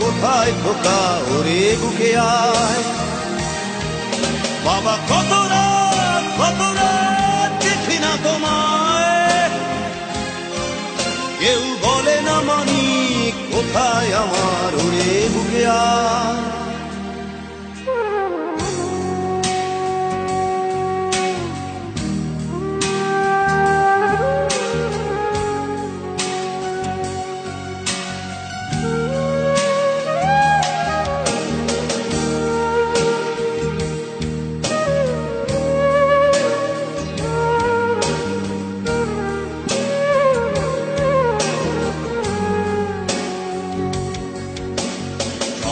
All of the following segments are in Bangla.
কোথায় খোকা ওরে বুকে আয়। বাবা কত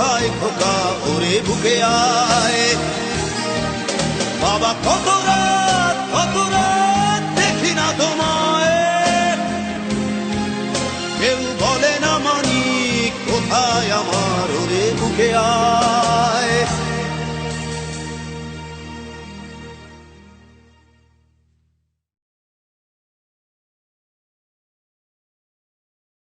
কোথায় খোকা ওরে বুকে আয়। বাবা কত রাত